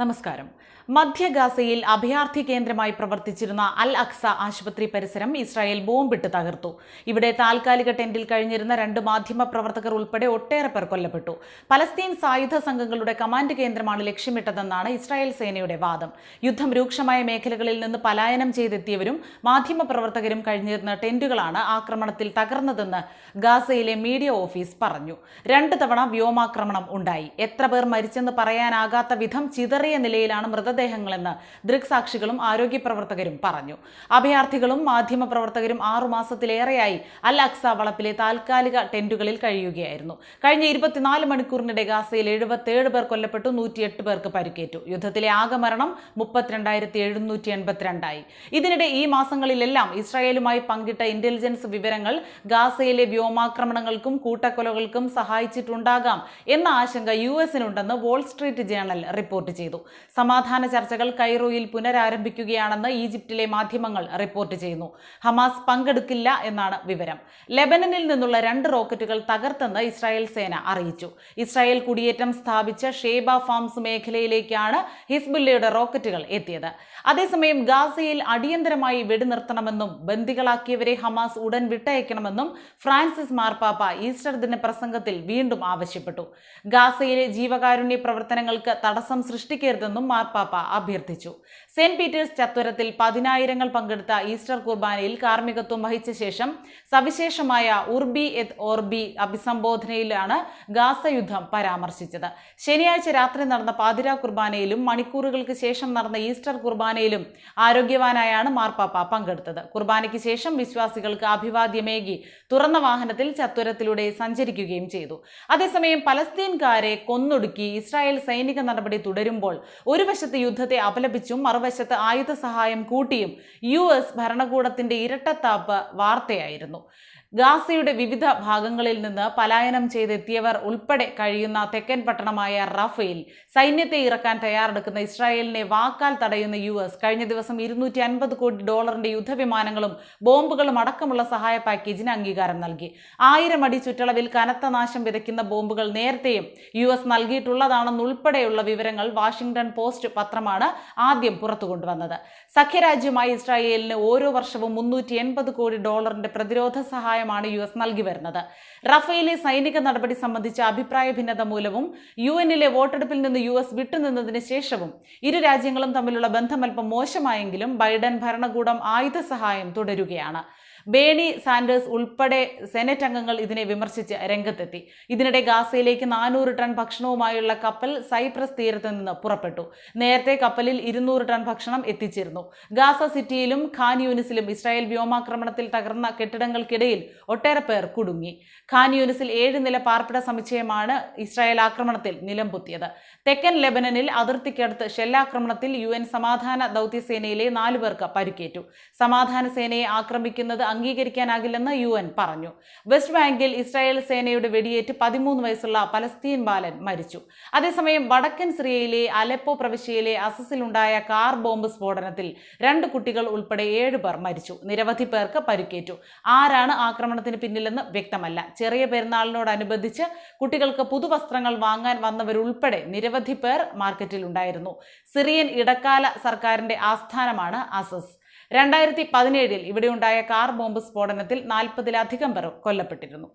നമസ്കാരം. മധ്യ ഗാസയിൽ അഭയാർത്ഥി കേന്ദ്രമായി പ്രവർത്തിച്ചിരുന്ന അൽ അക്സ ആശുപത്രി പരിസരം ഇസ്രായേൽ ബോംബിട്ട് തകർത്തു. ഇവിടെ താൽക്കാലിക ടെന്റിൽ കഴിഞ്ഞിരുന്ന രണ്ട് മാധ്യമ പ്രവർത്തകർ ഉൾപ്പെടെ ഒട്ടേറെ പേർ കൊല്ലപ്പെട്ടു. പലസ്തീൻ സായുധ സംഘങ്ങളുടെ കമാൻഡ് കേന്ദ്രമാണ് ലക്ഷ്യമിട്ടതെന്നാണ് ഇസ്രായേൽ സേനയുടെ വാദം. യുദ്ധം രൂക്ഷമായ മേഖലകളിൽ നിന്ന് പലായനം ചെയ്തെത്തിയവരും മാധ്യമ പ്രവർത്തകരും കഴിഞ്ഞിരുന്ന ടെന്റുകളാണ് ആക്രമണത്തിൽ തകർന്നതെന്ന് ഗാസയിലെ മീഡിയ ഓഫീസ് പറഞ്ഞു. രണ്ട് തവണ വ്യോമാക്രമണം ഉണ്ടായി. എത്ര പേർ മരിച്ചെന്ന് പറയാനാകാത്ത വിധം ചിതറിയ നിലയിലാണ് മൃതദേഹങ്ങളെന്ന് ദൃക്സാക്ഷികളും ആരോഗ്യ പ്രവർത്തകരും പറഞ്ഞു. അഭയാർത്ഥികളും മാധ്യമ പ്രവർത്തകരും ആറുമാസത്തിലേറെയായി അൽ അക്സ വളപ്പിലെ താൽക്കാലിക ടെന്റുകളിൽ കഴിയുകയായിരുന്നു. കഴിഞ്ഞ ഇരുപത്തിനാല് മണിക്കൂറിനിടെ ഗാസയിൽ എഴുപത്തേഴ് പേർ കൊല്ലപ്പെട്ടു നൂറ്റിയെട്ട് പേർക്ക് പരിക്കേറ്റു. യുദ്ധത്തിലെ ആകെ മരണം മുപ്പത്തിരണ്ടായിരത്തി എഴുന്നൂറ്റി എൺപത്തിരണ്ടായി. ഇതിനിടെ ഈ മാസങ്ങളിലെല്ലാം ഇസ്രായേലുമായി പങ്കിട്ട ഇന്റലിജൻസ് വിവരങ്ങൾ ഗാസയിലെ വ്യോമാക്രമണങ്ങൾക്കും കൂട്ടക്കൊലകൾക്കും സഹായിച്ചിട്ടുണ്ടാകാം എന്ന ആശങ്ക യു എസിനുണ്ടെന്ന് വാൾസ്ട്രീറ്റ് ജേണൽ റിപ്പോർട്ട് ചെയ്തു. സമാധാന ചർച്ചകൾ കൈറോയിൽ പുനരാരംഭിക്കുകയാണെന്ന് ഈജിപ്തിലെ മാധ്യമങ്ങൾ റിപ്പോർട്ട് ചെയ്യുന്നു. ഹമാസ് പങ്കെടുക്കില്ല എന്നാണ് വിവരം. ലെബനനിൽ നിന്നുള്ള രണ്ട് റോക്കറ്റുകൾ തകർത്തെന്ന് ഇസ്രായേൽ സേന അറിയിച്ചു. ഇസ്രായേൽ കുടിയേറ്റം സ്ഥാപിച്ച ഷേബ ഫാംസ് മേഖലയിലേക്കാണ് ഹിസ്ബുല്ലയുടെ റോക്കറ്റുകൾ എത്തിയത്. അതേസമയം ഗാസയിൽ അടിയന്തരമായി വെടിനിർത്തണമെന്നും ബന്ദികളാക്കിയവരെ ഹമാസ് ഉടൻ വിട്ടയക്കണമെന്നും ഫ്രാൻസിസ് മാർപ്പാപ്പ ഈസ്റ്റർ ദിന പ്രസംഗത്തിൽ വീണ്ടും ആവശ്യപ്പെട്ടു. ഗാസയിലെ ജീവകാരുണ്യ പ്രവർത്തനങ്ങൾക്ക് തടസ്സം സൃഷ്ടിക്കരുതെന്നും മാർപ്പാപ്പ അഭ്യർത്ഥിച്ചു. സെന്റ് പീറ്റേഴ്സ് ചത്വരത്തിൽ പതിനായിരങ്ങൾ പങ്കെടുത്ത ഈസ്റ്റർ കുർബാനയിൽ കാർമ്മികത്വം വഹിച്ച ശേഷം സവിശേഷമായ ഉർബി എത് ഓർബി അഭിസംബോധനയിലാണ് ഗാസ യുദ്ധം പരാമർശിച്ചത്. ശനിയാഴ്ച രാത്രി നടന്ന പാതിര കുർബാനയിലും മണിക്കൂറുകൾക്ക് ശേഷം നടന്ന ഈസ്റ്റർ കുർബാനയിലും ആരോഗ്യവാനായാണ് മാർപ്പാപ്പ പങ്കെടുത്തത്. കുർബാനയ്ക്ക് ശേഷം വിശ്വാസികൾക്ക് അഭിവാദ്യമേകി തുറന്ന വാഹനത്തിൽ ചത്വരത്തിലൂടെ സഞ്ചരിക്കുകയും ചെയ്തു. അതേസമയം പലസ്തീൻകാരെ കൊന്നൊടുക്കി ഇസ്രായേൽ സൈനിക നടപടി തുടരുമ്പോൾ ഒരു വശത്ത് യുദ്ധത്തെ അപലപിച്ചും മറുവശത്ത് ആയുധ സഹായം കൂട്ടിയും യു എസ് ഭരണകൂടത്തിന്റെ ഇരട്ടത്താപ്പ് വാർത്തയായിരുന്നു. ഗാസയുടെ വിവിധ ഭാഗങ്ങളിൽ നിന്ന് പലായനം ചെയ്തെത്തിയവർ ഉൾപ്പെടെ കഴിയുന്ന തെക്കൻ പട്ടണമായ റഫേൽ സൈന്യത്തെ ഇറക്കാൻ തയ്യാറെടുക്കുന്ന ഇസ്രായേലിനെ വാക്കാൽ തടയുന്ന യു എസ് കഴിഞ്ഞ ദിവസം ഇരുന്നൂറ്റി അൻപത് കോടി ഡോളറിന്റെ യുദ്ധവിമാനങ്ങളും ബോംബുകളും അടക്കമുള്ള സഹായ പാക്കേജിന് അംഗീകാരം നൽകി. ആയിരം അടി ചുറ്റളവിൽ കനത്ത നാശം വിതയ്ക്കുന്ന ബോംബുകൾ നേരത്തെയും യു എസ് നൽകിയിട്ടുള്ളതാണെന്നുൾപ്പെടെയുള്ള വിവരങ്ങൾ വാഷിംഗ്ടൺ പോസ്റ്റ് പത്രമാണ് ആദ്യം പുറത്തു കൊണ്ടുവന്നത് സഖ്യരാജ്യമായ ഇസ്രായേലിന് ഓരോ വർഷവും മുന്നൂറ്റി കോടി ഡോളറിന്റെ പ്രതിരോധ സഹായമാണ് യു എസ് നൽകി വരുന്നത്. റഫേലെ സൈനിക നടപടി സംബന്ധിച്ച അഭിപ്രായ ഭിന്നത മൂലവും യു എന്നിലെ വോട്ടെടുപ്പിൽ നിന്ന് യു എസ് വിട്ടുനിന്നതിന് ശേഷവും ഇരു രാജ്യങ്ങളും തമ്മിലുള്ള ബന്ധം അല്പം മോശമായെങ്കിലും ബൈഡൻ ഭരണകൂടം ആയുധ സഹായം തുടരുകയാണ്. ബേണി സാൻഡേഴ്സ് ഉൾപ്പെടെ സെനറ്റ് അംഗങ്ങൾ ഇതിനെ വിമർശിച്ച് രംഗത്തെത്തി. ഇതിനിടെ ഗാസയിലേക്ക് നാനൂറ് ടൺ ഭക്ഷണവുമായുള്ള കപ്പൽ സൈപ്രസ് തീരത്ത് നിന്ന് പുറപ്പെട്ടു. നേരത്തെ കപ്പലിൽ ഇരുന്നൂറ് ടൺ ഭക്ഷണം എത്തിച്ചിരുന്നു. ഗാസ സിറ്റിയിലും ഖാൻ യൂനിസിലും ഇസ്രായേൽ വ്യോമാക്രമണത്തിൽ തകർന്ന കെട്ടിടങ്ങൾക്കിടയിൽ ഒട്ടേറെ പേർ കുടുങ്ങി. ഖാൻ യൂനിസിൽ ഏഴ് നില പാർപ്പിട സമുച്ചയമാണ് ഇസ്രായേൽ ആക്രമണത്തിൽ നിലംപൊത്തിയത്. തെക്കൻ ലെബനനിൽ അതിർത്തിക്കടുത്ത് ഷെല്ലാക്രമണത്തിൽ യു എൻ സമാധാന ദൗത്യസേനയിലെ നാലു പേർക്ക് പരിക്കേറ്റു. സമാധാന സേനയെ ആക്രമിക്കുന്നത് അംഗീകരിക്കാനാകില്ലെന്ന് യു എൻ പറഞ്ഞു. വെസ്റ്റ് ബാങ്കിൽ ഇസ്രായേൽ സേനയുടെ വെടിയേറ്റ് പതിമൂന്ന് വയസ്സുള്ള പലസ്തീൻ ബാലൻ മരിച്ചു. അതേസമയം വടക്കൻ സിറിയയിലെ അലപ്പോ പ്രവിശ്യയിലെ അസസിലുണ്ടായ കാർ ബോംബ് സ്ഫോടനത്തിൽ രണ്ട് കുട്ടികൾ ഉൾപ്പെടെ ഏഴ് പേർ മരിച്ചു. നിരവധി പേർക്ക് പരിക്കേറ്റു. ആരാണ് ആക്രമണത്തിന് പിന്നിലെന്ന് വ്യക്തമല്ല. ചെറിയ പെരുന്നാളിനോടനുബന്ധിച്ച് കുട്ടികൾക്ക് പുതുവസ്ത്രങ്ങൾ വാങ്ങാൻ വന്നവരുൾപ്പെടെ നിരവധി പേർ മാർക്കറ്റിലുണ്ടായിരുന്നു. സിറിയൻ ഇടക്കാല സർക്കാരിന്റെ ആസ്ഥാനമാണ് അസസ്. രണ്ടായിരത്തി പതിനേഴിൽ ഇവിടെയുണ്ടായ കാർ ബോംബ് സ്ഫോടനത്തിൽ നാൽപ്പതിലധികം പേർ കൊല്ലപ്പെട്ടിരുന്നു.